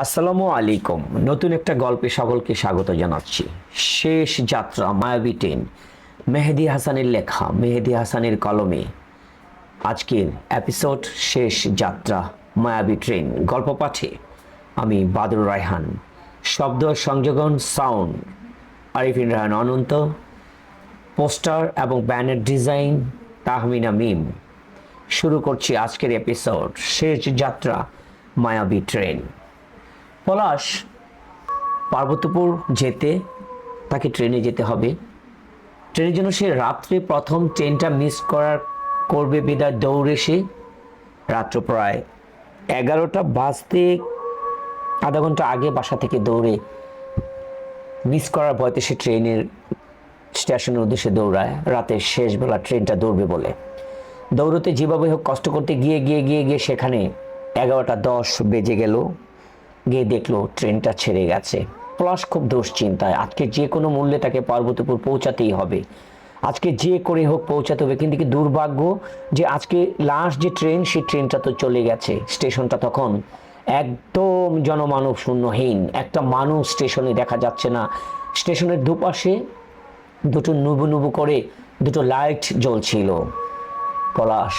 আসসালামু আলাইকুম। নতুন একটা গল্পে সকলকে স্বাগত জানাচ্ছি। শেষ যাত্রা, মায়াবী ট্রেন। মেহেদি হাসানের লেখা, মেহেদি হাসানের কলমে। আজকের এপিসোড শেষ যাত্রা, মায়াবী ট্রেন। গল্প পাঠে আমি বাদুর রায়হান। শব্দ, সংযোজন সাউন্ড আরিফিন রায়হান অনন্ত। পোস্টার এবং ব্যানার ডিজাইন, তাহমিনা মিম। শুরু করছি আজকের এপিসোড শেষ যাত্রা, মায়াবী ট্রেন। পলাশ, পার্বতীপুর যেতে তাকে ট্রেনে যেতে হবে। ট্রেনের জন্য সে রাত্রে প্রথম ট্রেনটা মিস করার করবে বিদায় দৌড়ে সে। রাত্র প্রায় এগারোটা বাজতে আধা ঘণ্টা আগে বাসা থেকে দৌড়ে মিস করার ভয়তে সে ট্রেনের স্টেশনের উদ্দেশ্যে দৌড়ায়। রাতের শেষবেলা ট্রেনটা দৌড়বে বলে। দৌড়তে যেভাবে হোক কষ্ট করতে গিয়ে গিয়ে গিয়ে গিয়ে সেখানে এগারোটা দশ বেজে গেল। গিয়ে দেখল ট্রেনটা ছেড়ে গেছে। প্লাস খুব দুশ্চিন্তায়। আজকে যে কোনো মূল্যে তাকে পার্বতীপুর পৌঁছাতেই হবে। আজকে যে করে হোক পৌঁছাতে হবে। কিন্তু কি দুর্ভাগ্য যে আজকে লাস্ট যে ট্রেন, সেই ট্রেনটা তো চলে গেছে। স্টেশনটা তখন একদম জনমানব শূন্যহীন। একটা মানুষ স্টেশনে দেখা যাচ্ছে না। স্টেশনের দুপাশে দুটো নুবু নুবু করে দুটো লাইট জ্বলছিল। পলাশ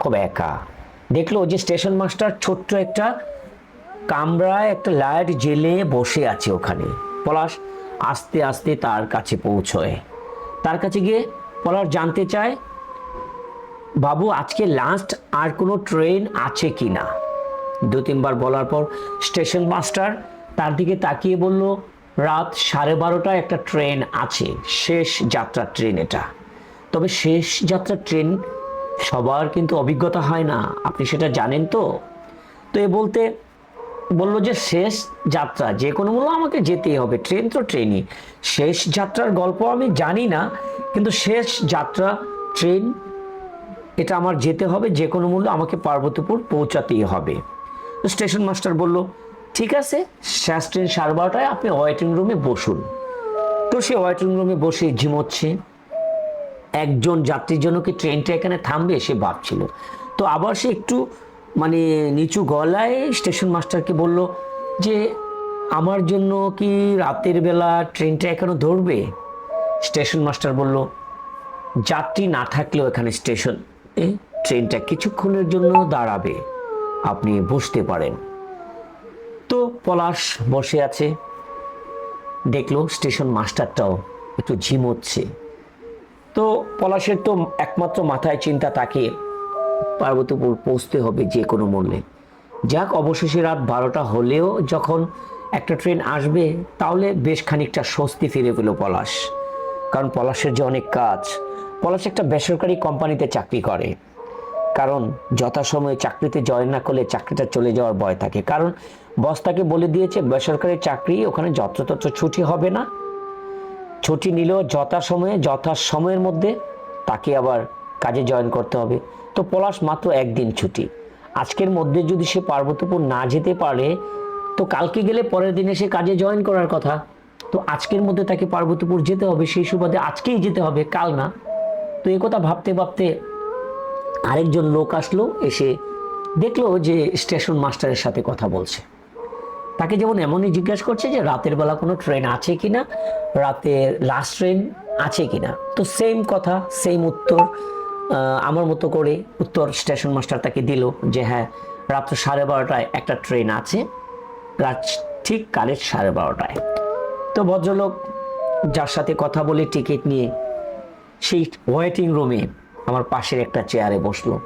খুব একা। দেখল যে স্টেশন মাস্টার ছোট্ট একটা কামরায় একটা লাইট জেলে বসে আছে ওখানে। পলাশ আস্তে আস্তে তার কাছে পৌঁছয়। তার কাছে গিয়ে পলাশ জানতে চায়, বাবু, আজকে লাস্ট আর কোনো ট্রেন আছে কি না দু তিনবার বলার পর স্টেশন মাস্টার তার দিকে তাকিয়ে বলল, রাত সাড়ে বারোটায় একটা ট্রেন আছে, শেষ যাত্রার ট্রেন এটা। তবে শেষ যাত্রার ট্রেন সবার কিন্তু অভিজ্ঞতা হয় না। আপনি সেটা জানেন তো? তো এ বলতে বলল যে শেষ যাত্রা, যে কোনো মূল্য আমাকে যেতেই হবে, ট্রেন তো ট্রেনই। শেষ যাত্রার গল্প আমি জানি না, কিন্তু শেষ যাত্রা, ট্রেন, এটা আমার যেতে হবে, যে কোনো মূল্য আমাকে পার্বতীপুর পৌঁছাতেই হবে। স্টেশন মাস্টার বলল, ঠিক আছে, শেষ ট্রেন সাড়ে বারোটায়, আপনি ওয়েটিং রুমে বসুন। তো সে ওয়েটিং রুমে বসে ঝিমোচ্ছে। একজন যাত্রীর জন্য কি ট্রেনটা এখানে থামবে, সে ভাবছিল। তো আবার সে একটু মানে নিচু গলায় স্টেশন মাস্টারকে বলল যে, আমার জন্য কি রাতের বেলা ট্রেনটা এখনও ধরবে? স্টেশন মাস্টার বলল, যাত্রী না থাকলেও এখানে স্টেশন, এ, ট্রেনটা কিছুক্ষণের জন্য দাঁড়াবে, আপনি বসতে পারেন। তো পলাশ বসে আছে, দেখল স্টেশন মাস্টারটাও একটু ঝিমোচ্ছে। তো পলাশের তো একমাত্র মাথায় চিন্তা তাকে পার্বতীপুর পৌঁছতে হবে যে কোনো মূল্যে। যাক, অবশেষে রাত বারোটা হলেও যখন একটা ট্রেন আসবে, তাহলে বেশ খানিকটা স্বস্তি ফিরে পেল পলাশ। কারণ পলাশের যে অনেক কাজ, পলাশ একটা বেসরকারি কোম্পানিতে চাকরি করে। কারণ যথাসময়ে চাকরিতে জয়েন না করলে চাকরিটা চলে যাওয়ার ভয় থাকে। কারণ বস তাকে বলে দিয়েছে, বেসরকারি চাকরি, ওখানে যত্রতত্র ছুটি হবে না। ছুটি নিলেও যথাসময়ে যথা সময়ের মধ্যে তাকে আবার কাজে জয়েন করতে হবে। তো পলাশ মাত্র একদিন ছুটি। আজকের মধ্যে যদি সে পার্বতীপুর না যেতে পারে, তো কালকে গেলে পরের দিনে সে কাজে জয়েন করার কথা। তো আজকের মধ্যে তাকে পার্বতীপুর যেতে হবে, সেই সুবাদে আজকেই যেতে হবে, কাল না। তো এই কথা ভাবতে ভাবতে আরেকজন লোক আসলো, এসে দেখল যে স্টেশন মাস্টারের সাথে কথা বলছে। তাকে যেমন এমনই জিজ্ঞাসা করছে যে রাতের বেলা কোনো ট্রেন আছে কিনা, রাতের লাস্ট ট্রেন আছে কিনা। তো সেম কথা সেম উত্তর। আমার মতো করে উত্তর স্টেশন মাস্টার তাকে দিল যে হ্যাঁ রাত্র সাড়ে বারোটায় একটা ট্রেন আছে। রাত ঠিক কালের সাড়ে বারোটায়। তো ভদ্রলোক যার সাথে কথা বলে টিকিট নিয়ে সেই ওয়েটিং রুমে আমার পাশের একটা চেয়ারে বসল।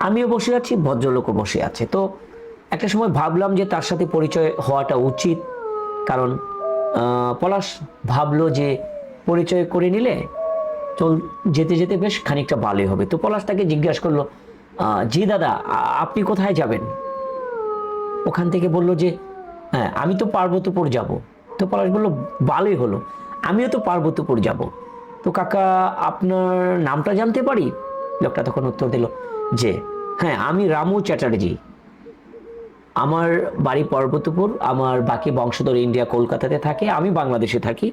আমিও বসে আছি, ভদ্রলোকও বসে আছে। তো একটা সময় ভাবলাম যে তার সাথে পরিচয় হওয়াটা উচিত। কারণ পলাশ ভাবলো যে পরিচয় করে নিলে চল যেতে যেতে বেশ খানিকটা ভালোই হবে। তো পলাশ তাকে জিজ্ঞাসা করল জি দাদা আপনি কোথায় যাবেন? ওখান থেকে বলল যে হ্যাঁ আমি তো পার্বতীপুর যাব। তো পলাশ বলল ভালোই হলো, আমিও তো পার্বতীপুর যাব। তো কাকা, আপনার নামটা জানতে পারি? লোকটা তখন উত্তর দিল যে হ্যাঁ আমি রামু চ্যাটার্জি। আমার বাড়ি পার্বতীপুর, আমার বাকি বংশধর ইন্ডিয়া কলকাতাতে থাকে, আমি বাংলাদেশে থাকি।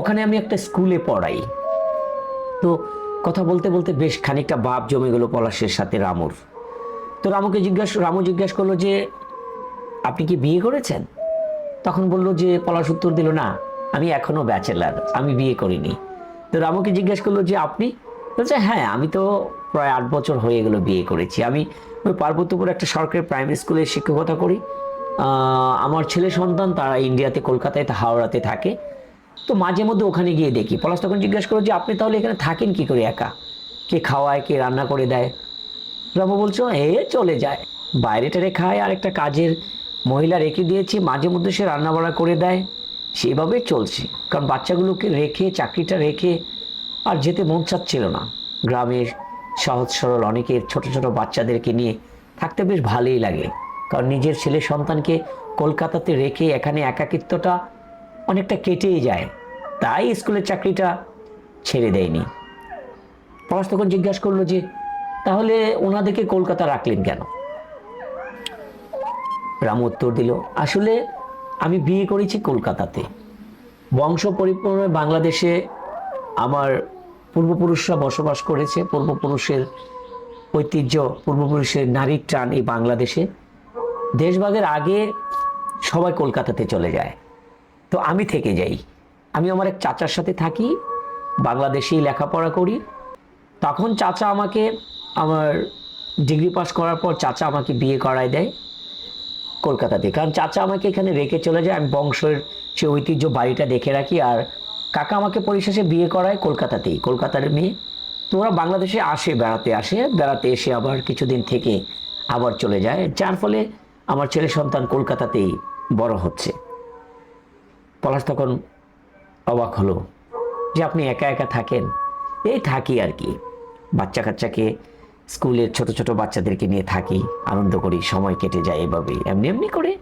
ওখানে আমি একটা স্কুলে পড়াই। তো কথা বলতে বলতে বেশ খানিকটা বাপ জমে গেল পলাশের সাথে রামুর। তো রামুকে জিজ্ঞাসা রামু জিজ্ঞাসা করল যে, আপনি কি বিয়ে করেছেন? তখন বলল যে, পলাশ উত্তর দিল, না, আমি এখনও ব্যাচেলার, আমি বিয়ে করিনি। তো রামুকে জিজ্ঞেস করল যে, আপনি? বলছে হ্যাঁ আমি তো প্রায় আট বছর হয়ে গেল বিয়ে করেছি। আমি ওই পার্বত্যপুর একটা সরকারি প্রাইমারি স্কুলে শিক্ষকতা করি। আমার ছেলে সন্তান, তারা ইন্ডিয়াতে, কলকাতায় হাওড়াতে থাকে। তো মাঝে মধ্যে ওখানে গিয়ে দেখি। পলাশ তখন জিজ্ঞেস করল যে, আপনি তাহলে এখানে থাকেন কি করে একা? কে খাওয়ায়, কে রান্না করে দেয়? রামু বলছো, এ, চলে যায়। বাইরে টেরে খায়, আর একটা কাজের মহিলা রেখে দিয়েছি, মাঝে মধ্যে সে রান্না বাড়া করে দেয়। সেভাবে চলছে। কারণ বাচ্চাগুলোকে রেখে, চাকরিটা রেখে আর যেতে মন চাচ্ছিল না। গ্রামের সহজ সরল অনেকের ছোট ছোট বাচ্চাদেরকে নিয়ে থাকতে বেশ ভালোই লাগে। কারণ নিজের ছেলে সন্তানকে কলকাতাতে রেখে এখানে একাকিত্বটা অনেকটা কেটেই যায়। তাই স্কুলের চাকরিটা ছেড়ে দেয়নি। পলাশ তখন জিজ্ঞাসা করল যে, তাহলে ওনাদেরকে কলকাতা রাখলেন কেন? রাম উত্তর দিল, আসলে আমি বিয়ে করেছি কলকাতাতে। বংশ পরিপূর্ণ বাংলাদেশে আমার পূর্বপুরুষরা বসবাস করেছে। পূর্বপুরুষের ঐতিহ্য, পূর্বপুরুষের নারীর টান এই বাংলাদেশে। দেশভাগের আগে সবাই কলকাতাতে চলে যায়। তো আমি থেকে যাই। আমি আমার এক চাচার সাথে থাকি, বাংলাদেশেই লেখাপড়া করি। তখন চাচা আমাকে আমার ডিগ্রি পাস করার পর চাচা আমাকে বিয়ে করায় দেয় কলকাতাতে। কারণ চাচা আমাকে এখানে রেখে চলে যায়, আমি বংশের সে ঐতিহ্য বাড়িটা দেখে রাখি আর কাকা আমাকে পরিশেষে বিয়ে করায় কলকাতাতেই, কলকাতার মেয়ে। তো ওরা বাংলাদেশে আসে, বেড়াতে আসে। বেড়াতে এসে আবার কিছুদিন থেকে আবার চলে যায়, যার ফলে আমার ছেলে সন্তান কলকাতাতেই বড় হচ্ছে। পলাশ তখন অবাক হলো যে আপনি একা একা থাকেন। এই থাকি আর কি। বাচ্চা কাচ্চাকে স্কুলের ছোট ছোট বাচ্চাদেরকে নিয়ে থাকি, আনন্দ করি, সময় কেটে যায় এভাবেই, এমনি এমনি করে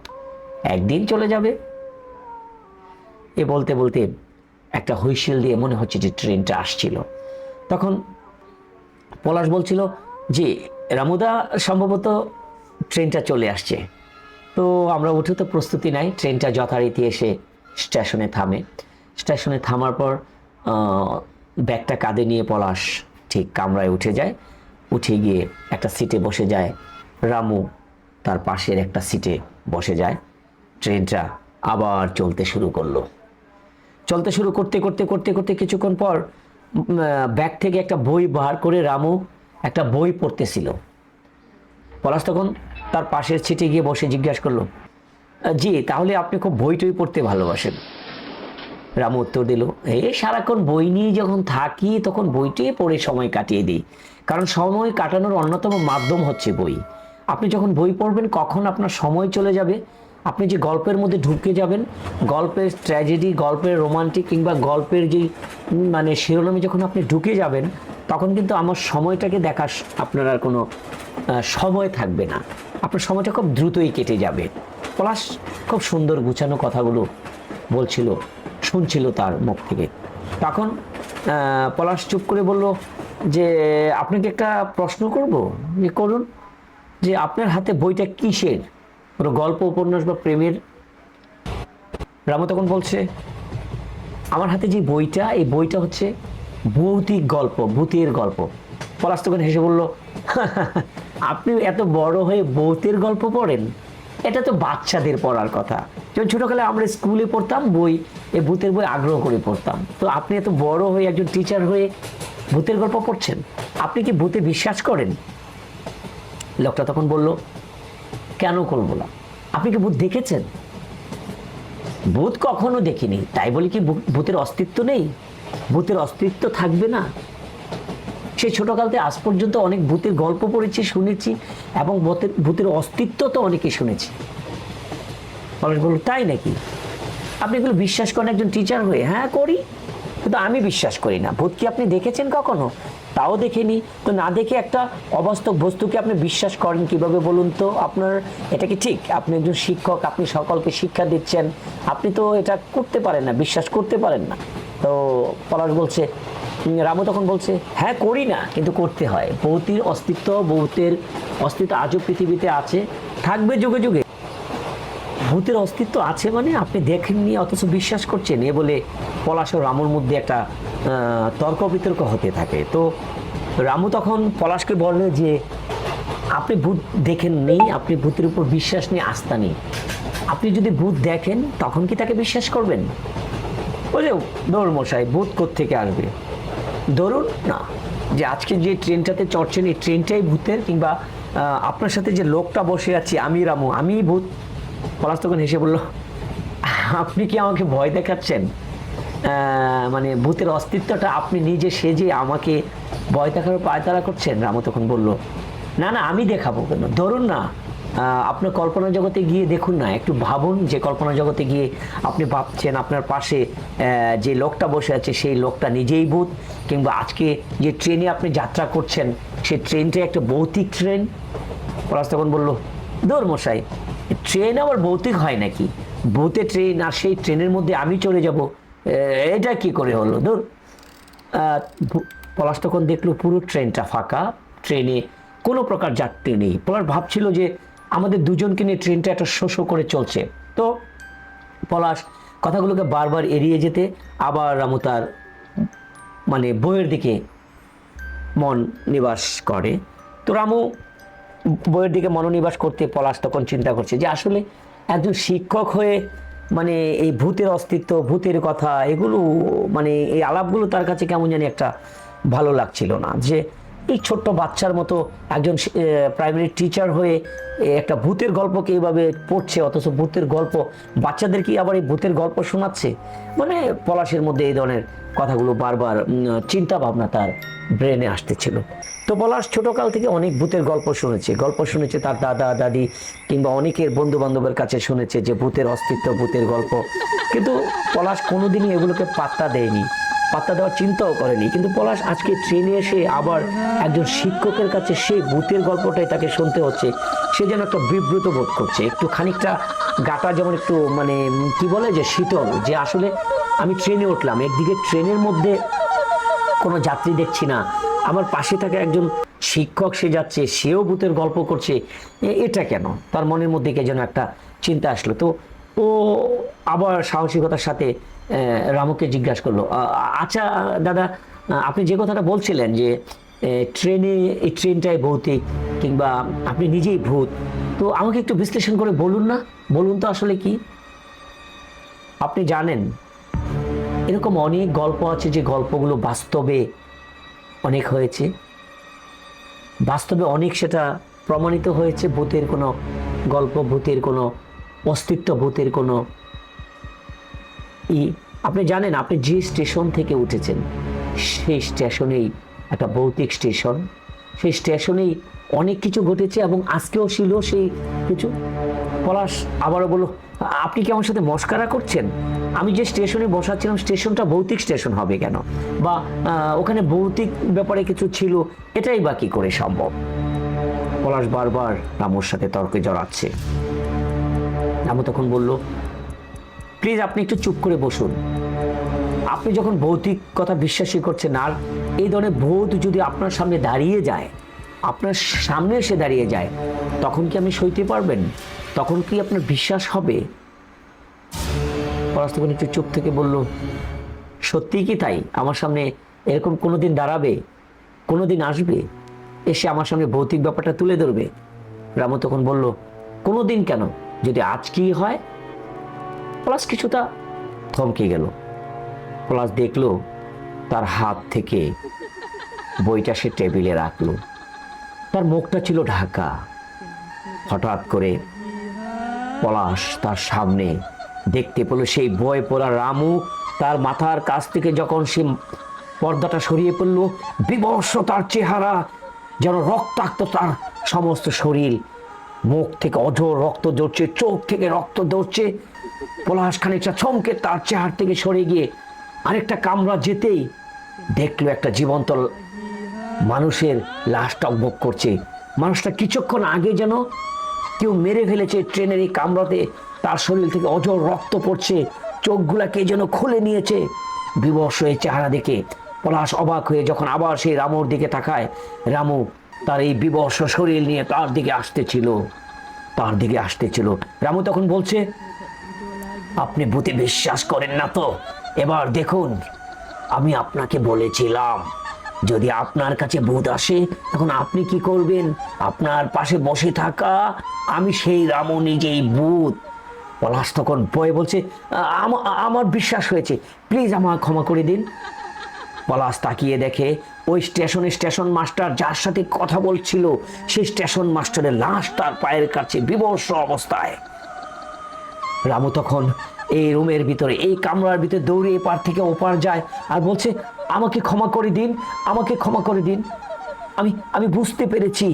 একদিন চলে যাবে। এ বলতে বলতে একটা হুইসেল দিয়ে মনে হচ্ছে যে ট্রেনটা আসছিল। তখন পলাশ বলছিল যে, রামুদা, সম্ভবত ট্রেনটা চলে আসছে। তো আমরা উঠে তো প্রস্তুতি নাই, ট্রেনটা যথারীতি এসে স্টেশনে থামে। স্টেশনে থামার পর ব্যাগটা কাঁধে নিয়ে পলাশ ঠিক কামরায় উঠে যায়। উঠে গিয়ে একটা সিটে বসে যায়। রামু তার পাশের একটা সিটে বসে যায়। ট্রেনটা আবার চলতে শুরু করল। চলতে শুরু করতে করতে করতে করতে কিছুক্ষণ পর ব্যাগ থেকে একটা বই বার করে রামু একটা বই পড়তেছিল। পলাশ তখন তার পাশের সিটে গিয়ে বসে জিজ্ঞাসা করল "আহ, জি, তাহলে আপনি খুব বই টই পড়তে ভালোবাসেন। রামু উত্তর দিল, এ, সারাক্ষণ বই নিয়ে যখন থাকি, তখন বইটাই পড়ে সময় কাটিয়ে দিই। কারণ সময় কাটানোর অন্যতম মাধ্যম হচ্ছে বই। আপনি যখন বই পড়বেন, কখন আপনার সময় চলে যাবে? আপনি যে গল্পের মধ্যে ঢুকে যাবেন, গল্পের ট্র্যাজেডি, গল্পের রোমান্টিক কিংবা গল্পের যেই মানে শিরোনামে যখন আপনি ঢুকে যাবেন, তখন কিন্তু আমার সময়টাকে দেখার আপনার আর কোনো সময় থাকবে না। আপনার সময়টা খুব দ্রুতই কেটে যাবে। পলাশ খুব সুন্দর গুছানো কথাগুলো বলছিল, শুনছিল তার মুখ থেকে। তখন পলাশ চুপ করে বলল যে, আপনাকে একটা প্রশ্ন করব? যে, করুন, যে, আপনার হাতে বইটা কিসের? কোনো গল্প, উপন্যাস বা প্রেমের? রামু তখন বলছে, আমার হাতে যে বইটা, এই বইটা হচ্ছে ভৌতিক গল্প, ভূতের গল্প। পলাশ তখন হেসে বলল আপনি এত বড় হয়ে ভূতের গল্প পড়েন? এটা তো বাচ্চাদের পড়ার কথা। যেমন ছোটোকালে আমরা স্কুলে পড়তাম বই এই ভূতের বই আগ্রহ করে পড়তাম। তো আপনি এত বড় হয়ে একজন টিচার হয়ে ভূতের গল্প পড়ছেন? আপনি কি ভূতে বিশ্বাস করেন? লোকটা তখন বলল, কেন করব না? আপনি কি ভূত দেখেছেন? ভূত কখনো দেখিনি। তাই বলে কি ভূতের অস্তিত্ব নেই? ভূতের অস্তিত্ব থাকবে না? সেই ছোটকাল থেকে আজ পর্যন্ত অনেক ভূতের গল্প পড়েছি, শুনেছি এবং ভূতের ভূতের অস্তিত্ব তো অনেকে শুনেছি। পলাশ বলল, তাই নাকি? আপনি এগুলো বিশ্বাস করেন একজন টিচার হয়ে? হ্যাঁ করি। কিন্তু আমি বিশ্বাস করি না। ভূত কি আপনি দেখেছেন কখনো? তাও দেখেনি। তো না দেখে একটা অবাস্তব বস্তুকে আপনি বিশ্বাস করেন কীভাবে বলুন তো? আপনার, এটা কি ঠিক? আপনি একজন শিক্ষক, আপনি সকলকে শিক্ষা দিচ্ছেন। আপনি তো এটা করতে পারেন না, বিশ্বাস করতে পারেন না। তো পলাশ বলছে রামু তখন বলছে হ্যাঁ করি না। কিন্তু করতে হয়। ভৌতির অস্তিত্ব ভৌতের অস্তিত্ব আজও পৃথিবীতে আছে, থাকবে যুগে যুগে। ভূতের অস্তিত্ব আছে মানে আপনি দেখেননি, অথচ বিশ্বাস করছেন, এ বলে পলাশ ও রামুর মধ্যে একটা তর্ক বিতর্ক হতে থাকে। তো রামু তখন পলাশকে বললে যে, আপনি ভূত দেখেন দেখেননি, আপনি ভূতের উপর বিশ্বাস নিয়ে আস্থা নেই। আপনি যদি ভূত দেখেন, তখন কি তাকে বিশ্বাস করবেন? বলে দৌড় মশাই, ভূত থেকে আসবে? ধরুন, না, যে আজকে যে ট্রেনটাতে চড়ছেন, এই ট্রেনটাই ভূতের কিংবা আপনার সাথে যে লোকটা বসে আছি, আমি রামু, আমি ভূত। পলাশ তখন হেসে বলল, আপনি কি আমাকে ভয় দেখাচ্ছেন? মানে ভূতের অস্তিত্বটা আপনি নিজে সেজে আমাকে ভয় দেখার পায়তারা করছেন? রামু তখন বলল, না না, আমি দেখাবো কেন? ধরুন না আপনার কল্পনা জগতে গিয়ে দেখুন না একটু ভাবুন যে কল্পনা জগতে গিয়ে আপনি ভাবছেন আপনার পাশে যে লোকটা বসে আছে সেই লোকটা নিজেই ভূত কিংবা আজকে যে ট্রেনে আপনি যাত্রা করছেন সেই ট্রেনটা একটা ভৌতিক ট্রেন পলাশ তখন বলল দৌড় মশাই ট্রেন আবার ভৌতিক হয় নাকি? ভূতে ট্রেন আর সেই ট্রেনের মধ্যে আমি চলে যাব এটা কি করে হলো? আহ, পলাশ তখন দেখল পুরো ট্রেনটা ফাঁকা ট্রেনে কোনো প্রকার যাত্রী নেই। পলাশ ভাবছিল যে আমাদের দুজনকে নিয়ে ট্রেনটা একটা শো শো করে চলছে। তো পলাশ, কথাগুলোকে বারবার এড়িয়ে যেতে আবার রামু তার মানে বইয়ের দিকে মন নিবাস করে। তো রামু বইয়ের দিকে মনোনিবাস করতে পলাশ তখন চিন্তা করছে যে আসলে একজন শিক্ষক হয়ে মানে এই ভূতের অস্তিত্ব, ভূতের কথা, এগুলো মানে এই আলাপগুলো তার কাছে কেমন জানি একটা ভালো লাগছিল না। যে এই ছোট্ট বাচ্চার মতো একজন প্রাইমারি টিচার হয়ে একটা ভূতের গল্পকে এইভাবে পড়ছে, অথচ ভূতের গল্প বাচ্চাদেরকে আবার এই ভূতের গল্প শোনাচ্ছে? মানে পলাশের মধ্যে এই ধরনের কথাগুলো বারবার চিন্তা ভাবনা তার ব্রেনে আসতেছিল। তো পলাশ ছোটকাল থেকে অনেক ভূতের গল্প শুনেছে গল্প শুনেছে তার দাদা, দাদি, কিংবা অনেকের বন্ধু বান্ধবের কাছে শুনেছে যে ভূতের অস্তিত্ব, ভূতের গল্প। কিন্তু পলাশ কোনোদিনই এগুলোকে পাত্তা দেয়নি। পাত্তা দেওয়ার চিন্তাও করেনি। কিন্তু পলাশ আজকে ট্রেনে এসে আবার একজন শিক্ষকের কাছে সেই ভূতের গল্পটাই তাকে শুনতে হচ্ছে। সে যেন একটা বিব্রত বোধ করছে। একটু খানিকটা গাটা যেমন একটু মানে কি বলে যে শীতল, যে আসলে আমি ট্রেনে উঠলাম। একদিকে ট্রেনের মধ্যে কোনো যাত্রী দেখছি না। আমার পাশে থাকা একজন শিক্ষক সে যাচ্ছে, সেও ভূতের গল্প করছে। এটা কেন? তার মনের মধ্যে কে যেন একটা চিন্তা আসলো। তো ও আবার সাহসিকতার সাথে রামুকে জিজ্ঞাসা করল। আচ্ছা দাদা, আপনি যে কথাটা বলছিলেন যে ট্রেনে, এই ট্রেনটাই ভৌতিক কিংবা আপনি নিজেই ভূত, তো আমাকে একটু বিশ্লেষণ করে বলুন না, বলুন তো আসলে কি? আপনি জানেন, এরকম অনেক গল্প আছে যে গল্পগুলো বাস্তবে অনেক হয়েছে। বাস্তবে অনেক সেটা প্রমাণিত হয়েছে, ভূতের কোনো গল্প, ভূতের কোনো অস্তিত্ব ভূতের কোনো ই আপনি জানেন, আপনি যে স্টেশন থেকে উঠেছেন, সেই স্টেশনেই একটা ভৌতিক স্টেশন। সেই স্টেশনেই অনেক কিছু ঘটেছে এবং আজকেও ছিল সেই কিছু। পলাশ আবারও বলো আপনি কি আমার সাথে মস্কারা করছেন? আমি যে স্টেশনে বসাচ্ছিলাম, স্টেশনটা ভৌতিক স্টেশন হবে কেন? বা ওখানে ভৌতিক ব্যাপারে কিছু ছিল, এটাই বা কি করে সম্ভব? পলাশ বারবার রামুর সাথে তর্কে জড়াচ্ছে। রামু তখন বলল, প্লিজ আপনি একটু চুপ করে বসুন। আপনি যখন ভৌতিক কথা বিশ্বাসী করছেন, আর এই ধরনের ভূত যদি আপনার সামনে দাঁড়িয়ে যায়, আপনার সামনে এসে দাঁড়িয়ে যায়, তখন কি আপনি সইতে পারবেন? তখন কি আপনার বিশ্বাস হবে? পলাশ তখন একটু চুপ থেকে বলল, সত্যিই কি তাই? আমার সামনে এরকম কোনো দিন দাঁড়াবে? কোনো দিন আসবে? এসে আমার সামনে ভৌতিক ব্যাপারটা তুলে ধরবে? রামু তখন বলল কোনো দিন কেন? যদি আজকেই হয় প্লাস কিছুটা থমকে গেল। প্লাস দেখল তার হাত থেকে বইটা সে টেবিলে রাখল। তার মুখটা ছিল ঢাকা। হঠাৎ করে পলাশ তার সামনে দেখতে পেল সেই বই পড়া রামু তার মাথার কাছ থেকে যখন সে পর্দাটা সরিয়ে পড়ল, বিবর্ষ তার চেহারা যেন রক্তাক্ত তার সমস্ত শরীর মুখ থেকে অঝোর রক্ত দৌড়ছে চোখ থেকে রক্ত দৌড়ছে পলাশ খানিকটা চমকে তার চেহার থেকে সরে গিয়ে আরেকটা কামরা যেতেই দেখল একটা জীবন্ত মানুষের লাশ টকবক করছে। মানুষটা কিছুক্ষণ আগে যেন কেউ মেরে ফেলেছে ট্রেনের এই কামড়াতে তার শরীর থেকে অজর রক্ত পড়ছে চোখগুলা কে যেন খুলে নিয়েছে। বিবর্ষ এই চেহারা দেখে পলাশ অবাক হয়ে যখন আবার সেই রামুর দিকে তাকায়। রামু তার এই বিবর্ষ শরীর নিয়ে তার দিকে আসতেছিল, তার দিকে আসতেছিল। রামু তখন বলছে, আপনি ভূতে বিশ্বাস করেন না তো? এবার দেখুন, আমি আপনাকে বলেছিলাম, যদি আপনার কাছে ভূত আসে, তখন আপনি কি করবেন? আপনার পাশে বসে থাকা আমি সেই রামু নিজেই ভূত পলাশ তখন বয়ে বলছে, আমা- আমার বিশ্বাস হয়েছে, প্লিজ আমার ক্ষমা করে দিন। পলাশ তাকিয়ে দেখে ওই স্টেশনে স্টেশন মাস্টার যার সাথে কথা বলছিল, সেই স্টেশন মাস্টারের লাশ তার পায়ের কাছে বিবর্ষ অবস্থায়। রামু তখন এই রুমের ভিতরে, এই কামরার ভিতরে দৌড়ে এপার থেকে ওপার যায় আর বলছে, আমাকে ক্ষমা করে দিন, আমাকে ক্ষমা করে দিন। আমি আমি বুঝতে পেরেছি,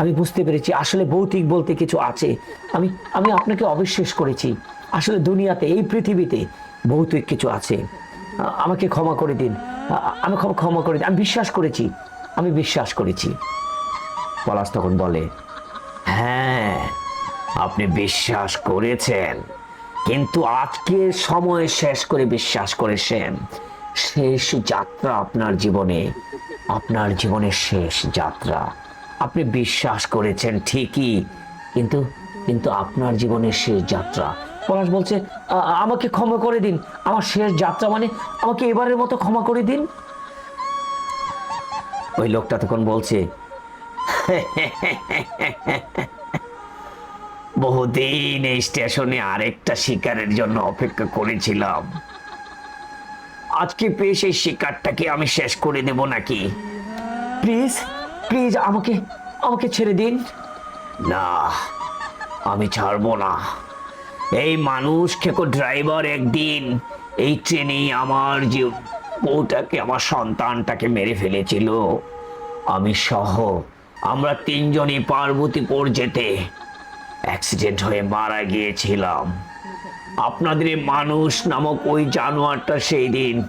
আমি বুঝতে পেরেছি, আসলে ভৌতিক বলতে কিছু আছে। আমি আমি আপনাকে অবিশ্বাস করেছি, আসলে দুনিয়াতে, এই পৃথিবীতে ভৌতিক কিছু আছে। আমাকে ক্ষমা করে দিন। আমি ক্ষমা করে আমি বিশ্বাস করেছি। আমি বিশ্বাস করেছি। পলাশ তখন বলে হ্যাঁ আপনি বিশ্বাস করেছেন। কিন্তু আজকে সময় শেষ করে বিশ্বাস করেছেন। শেষ যাত্রা আপনার জীবনে, আপনার জীবনের শেষ যাত্রা। আপনি বিশ্বাস করেছেন ঠিকই, কিন্তু কিন্তু আপনার জীবনের শেষ যাত্রা পলাশ বলছে আমাকে ক্ষমা করে দিন। আমার শেষ যাত্রা মানে আমাকে এবারের মতো ক্ষমা করে দিন। ওই লোকটা তখন বলছে, বহুদিন এই স্টেশনে আরেকটা শিকারের জন্য অপেক্ষা করেছিলাম। আজকে পেয়ে সেই শিকারটাকে আমি শেষ করে দেব নাকি? প্লিজ প্লিজ আমাকে আমাকে ছেড়ে দিন। না, আমি ছাড়বো না। এই মানুষ খেকো ড্রাইভার একদিন। এই ট্রেনেই আমার যে বউটাকে, আমার সন্তানটাকে মেরে ফেলেছিল। আমি সহ আমরা তিনজনই পার্বতীপুর যেতে অ্যাক্সিডেন্ট হয়ে মারা গিয়েছিলাম। আপনাদের মানুষ নামক ওই জানোয়ারটা সেই দিন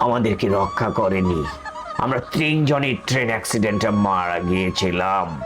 আমাদেরকে রক্ষা করেনি। আমরা তিনজনই ট্রেন অ্যাক্সিডেন্টে মারা গিয়েছিলাম।